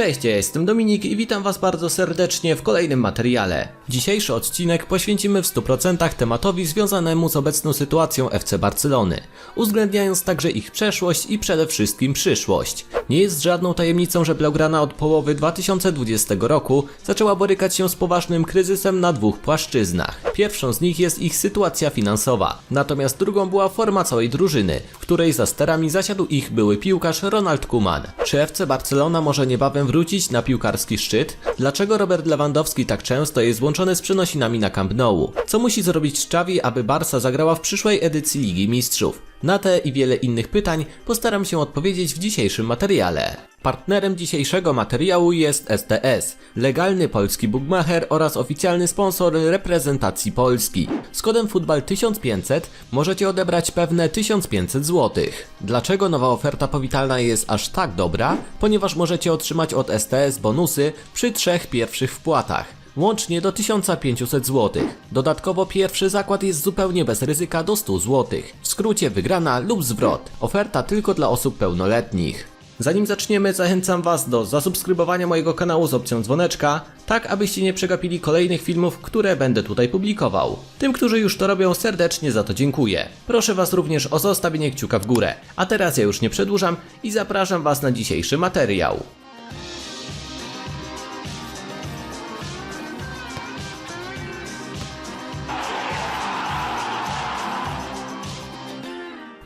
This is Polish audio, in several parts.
Cześć, ja jestem Dominik i witam Was bardzo serdecznie w kolejnym materiale. Dzisiejszy odcinek poświęcimy w 100% tematowi związanemu z obecną sytuacją FC Barcelony, uwzględniając także ich przeszłość i przede wszystkim przyszłość. Nie jest żadną tajemnicą, że Blaugrana od połowy 2020 roku zaczęła borykać się z poważnym kryzysem na dwóch płaszczyznach. Pierwszą z nich jest ich sytuacja finansowa, natomiast drugą była forma całej drużyny, w której za sterami zasiadł ich były piłkarz Ronald Koeman. Czy FC Barcelona może niebawem wrócić na piłkarski szczyt? Dlaczego Robert Lewandowski tak często jest złączony z przenosinami na Camp Nou? Co musi zrobić Xavi, aby Barca zagrała w przyszłej edycji Ligi Mistrzów? Na te i wiele innych pytań postaram się odpowiedzieć w dzisiejszym materiale. Partnerem dzisiejszego materiału jest STS, legalny polski bookmacher oraz oficjalny sponsor reprezentacji Polski. Z kodem FUTBAL 1500 możecie odebrać pewne 1500 zł. Dlaczego nowa oferta powitalna jest aż tak dobra? Ponieważ możecie otrzymać od STS bonusy przy trzech pierwszych wpłatach łącznie do 1500 zł. Dodatkowo pierwszy zakład jest zupełnie bez ryzyka do 100 zł. W skrócie wygrana lub zwrot. Oferta tylko dla osób pełnoletnich. Zanim zaczniemy, zachęcam Was do zasubskrybowania mojego kanału z opcją dzwoneczka, tak abyście nie przegapili kolejnych filmów, które będę tutaj publikował. Tym, którzy już to robią, serdecznie za to dziękuję. Proszę Was również o zostawienie kciuka w górę. A teraz ja już nie przedłużam i zapraszam Was na dzisiejszy materiał.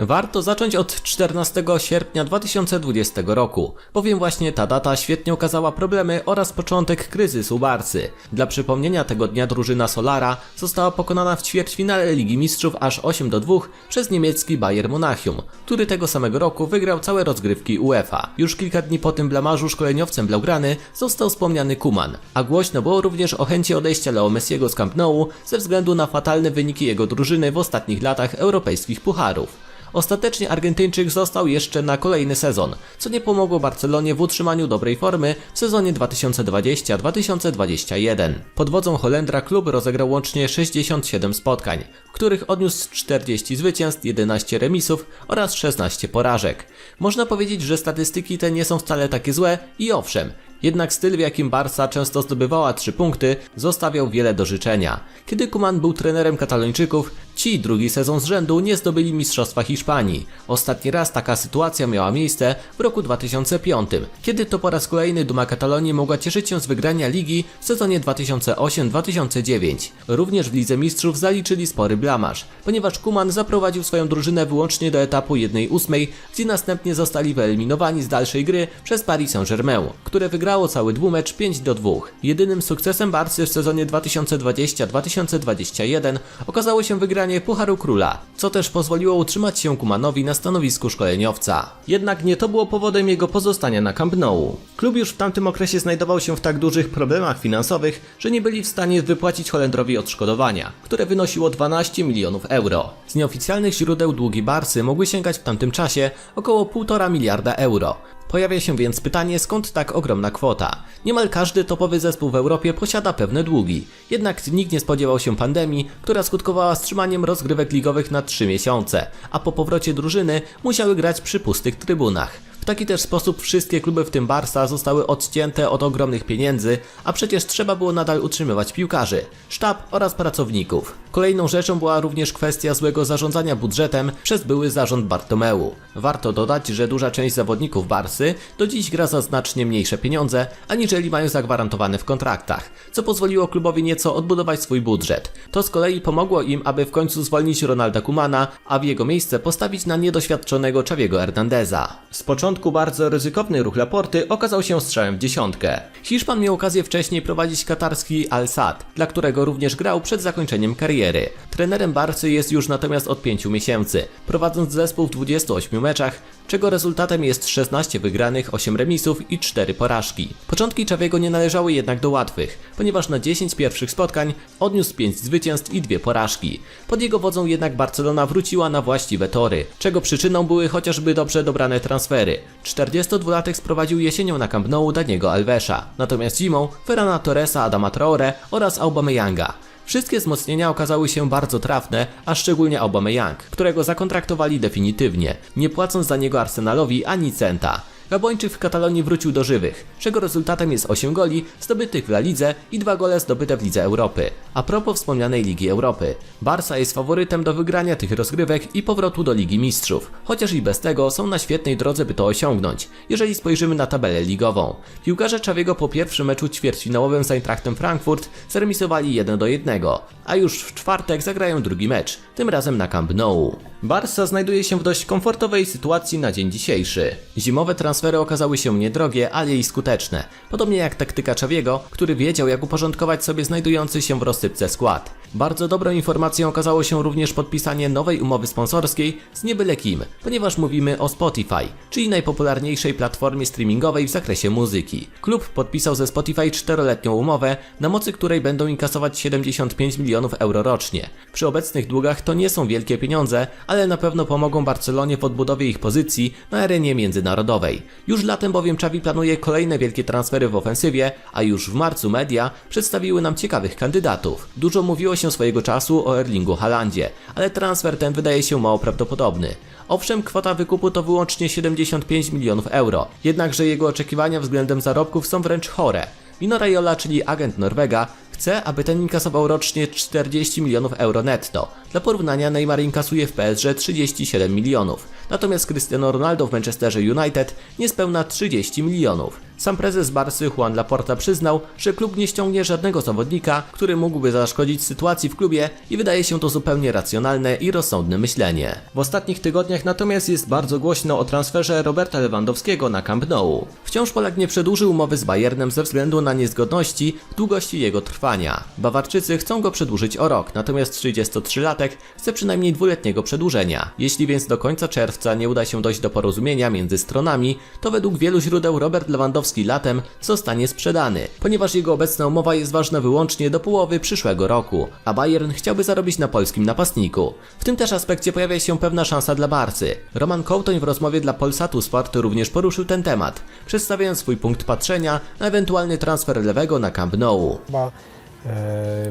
Warto zacząć od 14 sierpnia 2020 roku, bowiem właśnie ta data świetnie okazała problemy oraz początek kryzysu Barcy. Dla przypomnienia tego dnia drużyna Solara została pokonana w ćwierćfinale Ligi Mistrzów aż 8 do 2 przez niemiecki Bayern Monachium, który tego samego roku wygrał całe rozgrywki UEFA. Już kilka dni po tym blamarzu szkoleniowcem Blaugrany został wspomniany Kuman, a głośno było również o chęci odejścia Leo Messiego z Camp Nou ze względu na fatalne wyniki jego drużyny w ostatnich latach europejskich pucharów. Ostatecznie Argentyńczyk został jeszcze na kolejny sezon, co nie pomogło Barcelonie w utrzymaniu dobrej formy w sezonie 2020-2021. Pod wodzą Holendra klub rozegrał łącznie 67 spotkań, w których odniósł 40 zwycięstw, 11 remisów oraz 16 porażek. Można powiedzieć, że statystyki te nie są wcale takie złe i owszem, jednak styl w jakim Barca często zdobywała 3 punkty zostawiał wiele do życzenia. Kiedy Kuman był trenerem katalończyków, ci drugi sezon z rzędu nie zdobyli Mistrzostwa Hiszpanii. Ostatni raz taka sytuacja miała miejsce w roku 2005, kiedy to po raz kolejny Duma Katalonii mogła cieszyć się z wygrania ligi w sezonie 2008-2009. Również w Lidze Mistrzów zaliczyli spory blamaż, ponieważ Kuman zaprowadził swoją drużynę wyłącznie do etapu 1-8, gdzie następnie zostali wyeliminowani z dalszej gry przez Paris Saint-Germain, które wygrało cały dwumecz 5 do 2. Jedynym sukcesem Barcy w sezonie 2020-2021 okazało się wygranie Pucharu Króla, co też pozwoliło utrzymać się Kumanowi na stanowisku szkoleniowca. Jednak nie to było powodem jego pozostania na Camp Nou. Klub już w tamtym okresie znajdował się w tak dużych problemach finansowych, że nie byli w stanie wypłacić Holendrowi odszkodowania, które wynosiło 12 milionów euro. Z nieoficjalnych źródeł długi Barcy mogły sięgać w tamtym czasie około 1,5 miliarda euro. Pojawia się więc pytanie, skąd tak ogromna kwota. Niemal każdy topowy zespół w Europie posiada pewne długi. Jednak nikt nie spodziewał się pandemii, która skutkowała wstrzymaniem rozgrywek ligowych na 3 miesiące, a po powrocie drużyny musiały grać przy pustych trybunach. W taki też sposób wszystkie kluby, w tym Barca, zostały odcięte od ogromnych pieniędzy, a przecież trzeba było nadal utrzymywać piłkarzy, sztab oraz pracowników. Kolejną rzeczą była również kwestia złego zarządzania budżetem przez były zarząd Bartomeu. Warto dodać, że duża część zawodników Barsy do dziś gra za znacznie mniejsze pieniądze, aniżeli mają zagwarantowane w kontraktach, co pozwoliło klubowi nieco odbudować swój budżet. To z kolei pomogło im, aby w końcu zwolnić Ronalda Kumana, a w jego miejsce postawić na niedoświadczonego Xaviego Hernandeza. Z początku bardzo ryzykowny ruch Laporty okazał się strzałem w dziesiątkę. Hiszpan miał okazję wcześniej prowadzić katarski Al Sadd, dla którego również grał przed zakończeniem kariery. Trenerem Barcy jest już natomiast od 5 miesięcy, prowadząc zespół w 28 meczach, czego rezultatem jest 16 wygranych, 8 remisów i 4 porażki. Początki Czawiego nie należały jednak do łatwych, ponieważ na 10 pierwszych spotkań odniósł 5 zwycięstw i 2 porażki. Pod jego wodzą jednak Barcelona wróciła na właściwe tory, czego przyczyną były chociażby dobrze dobrane transfery. 42-latek sprowadził jesienią na Camp Nou Daniego Alvesa, natomiast zimą Ferrana Torresa, Adama Traore oraz Aubameyanga. Wszystkie wzmocnienia okazały się bardzo trafne, a szczególnie Aubameyang, którego zakontraktowali definitywnie, nie płacąc za niego Arsenalowi ani centa. Gabończyk w Katalonii wrócił do żywych, czego rezultatem jest 8 goli zdobytych w La Lidze i 2 gole zdobyte w Lidze Europy. A propos wspomnianej Ligi Europy, Barca jest faworytem do wygrania tych rozgrywek i powrotu do Ligi Mistrzów, chociaż i bez tego są na świetnej drodze, by to osiągnąć, jeżeli spojrzymy na tabelę ligową. Piłkarze Czawiego po pierwszym meczu ćwierćfinałowym z Eintrachtem Frankfurt zremisowali 1 do 1, a już w czwartek zagrają drugi mecz, tym razem na Camp Nou. Barca znajduje się w dość komfortowej sytuacji na dzień dzisiejszy. Zimowe transfery okazały się niedrogie, ale i skuteczne, podobnie jak taktyka Czawiego, który wiedział jak uporządkować sobie znajdujący się w rozsypce skład. Bardzo dobrą informacją okazało się również podpisanie nowej umowy sponsorskiej z niebyle kim, ponieważ mówimy o Spotify, czyli najpopularniejszej platformie streamingowej w zakresie muzyki. Klub podpisał ze Spotify czteroletnią umowę, na mocy której będą inkasować 75 milionów euro rocznie. Przy obecnych długach to nie są wielkie pieniądze, ale na pewno pomogą Barcelonie w odbudowie ich pozycji na arenie międzynarodowej. Już latem bowiem Xavi planuje kolejne wielkie transfery w ofensywie, a już w marcu media przedstawiły nam ciekawych kandydatów. Dużo mówiło się swojego czasu o Erlingu Haalandzie, ale transfer ten wydaje się mało prawdopodobny. Owszem, kwota wykupu to wyłącznie 75 milionów euro, jednakże jego oczekiwania względem zarobków są wręcz chore. Mino Raiola, czyli agent Norwega, chce, aby ten inkasował rocznie 40 milionów euro netto. Dla porównania Neymar inkasuje w PSG 37 milionów, natomiast Cristiano Ronaldo w Manchesterze United niespełna 30 milionów. Sam prezes Barcy Juan Laporta przyznał, że klub nie ściągnie żadnego zawodnika, który mógłby zaszkodzić sytuacji w klubie i wydaje się to zupełnie racjonalne i rozsądne myślenie. W ostatnich tygodniach natomiast jest bardzo głośno o transferze Roberta Lewandowskiego na Camp Nou. Wciąż Polak nie przedłużył umowy z Bayernem ze względu na niezgodności w długości jego trwania. Bawarczycy chcą go przedłużyć o rok, natomiast 33-latek chce przynajmniej dwuletniego przedłużenia. Jeśli więc do końca czerwca nie uda się dojść do porozumienia między stronami, to według wielu źródeł Robert Lewandowski latem zostanie sprzedany, ponieważ jego obecna umowa jest ważna wyłącznie do połowy przyszłego roku, a Bayern chciałby zarobić na polskim napastniku. W tym też aspekcie pojawia się pewna szansa dla Barcy. Roman Kołtoń w rozmowie dla Polsatu Sport również poruszył ten temat, przedstawiając swój punkt patrzenia na ewentualny transfer lewego na Camp Nou.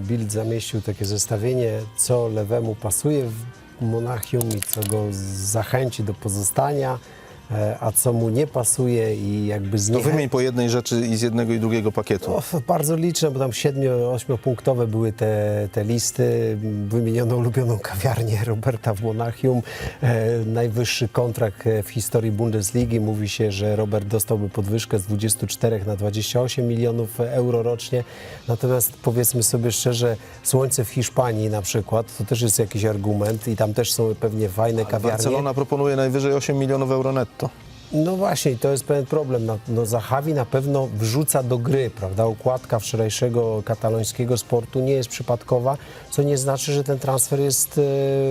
Bild zamieścił takie zestawienie, co lewemu pasuje w Monachium i co go zachęci do pozostania, e, a co mu nie pasuje i jakby To zniechęci. wymień po jednej rzeczy i z jednego i drugiego pakietu. O, bardzo liczne, bo tam 7-8 punktowe były te, te listy. Wymieniono ulubioną kawiarnię Roberta w Monachium. E, najwyższy kontrakt e, w historii Bundesligi. Mówi się, że Robert dostałby podwyżkę z 24 na 28 milionów euro rocznie. Natomiast powiedzmy sobie szczerze, słońce w Hiszpanii na przykład, to też jest jakiś argument i tam też są pewnie fajne kawiarnie. Barcelona proponuje najwyżej 8 milionów euro netto. No właśnie, to jest pewien problem. No, no Zahawi na pewno wrzuca do gry, prawda? Układka wczorajszego katalońskiego sportu nie jest przypadkowa, co nie znaczy, że ten transfer jest e,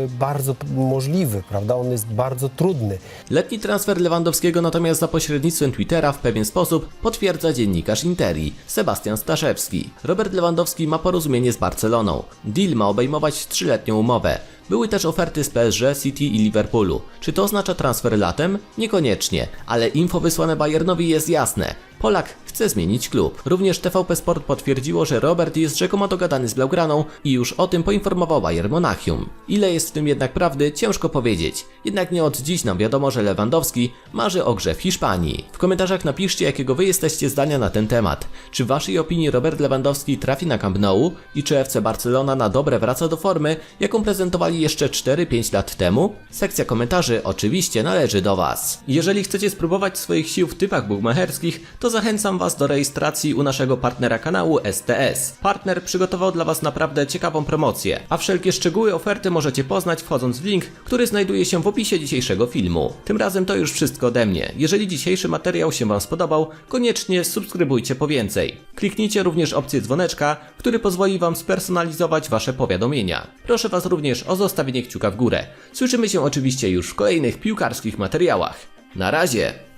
bardzo możliwy, prawda? On jest bardzo trudny. Letni transfer Lewandowskiego natomiast za pośrednictwem Twittera w pewien sposób potwierdza dziennikarz Interi, Sebastian Staszewski. Robert Lewandowski ma porozumienie z Barceloną. Deal ma obejmować trzyletnią umowę. Były też oferty z PSG, City i Liverpoolu. Czy to oznacza transfer latem? Niekoniecznie, ale info wysłane Bayernowi jest jasne. Polak chce zmienić klub. Również TVP Sport potwierdziło, że Robert jest rzekomo dogadany z Blaugraną i już o tym poinformował Bayern Monachium. Ile jest w tym jednak prawdy, ciężko powiedzieć. Jednak nie od dziś nam wiadomo, że Lewandowski marzy o grze w Hiszpanii. W komentarzach napiszcie, jakiego wy jesteście zdania na ten temat. Czy w waszej opinii Robert Lewandowski trafi na Camp Nou i czy FC Barcelona na dobre wraca do formy, jaką prezentowali jeszcze 4-5 lat temu? Sekcja komentarzy oczywiście należy do was. Jeżeli chcecie spróbować swoich sił w typach bukmacherskich, to zachęcam was do rejestracji u naszego partnera kanału STS. Partner przygotował dla was naprawdę ciekawą promocję, a wszelkie szczegóły oferty możecie poznać wchodząc w link, który znajduje się w opisie dzisiejszego filmu. Tym razem to już wszystko ode mnie. Jeżeli dzisiejszy materiał się wam spodobał, koniecznie subskrybujcie po więcej. Kliknijcie również opcję dzwoneczka, który pozwoli wam spersonalizować wasze powiadomienia. Proszę was również o zostawienie kciuka w górę. Słyszymy się oczywiście już w kolejnych piłkarskich materiałach. Na razie!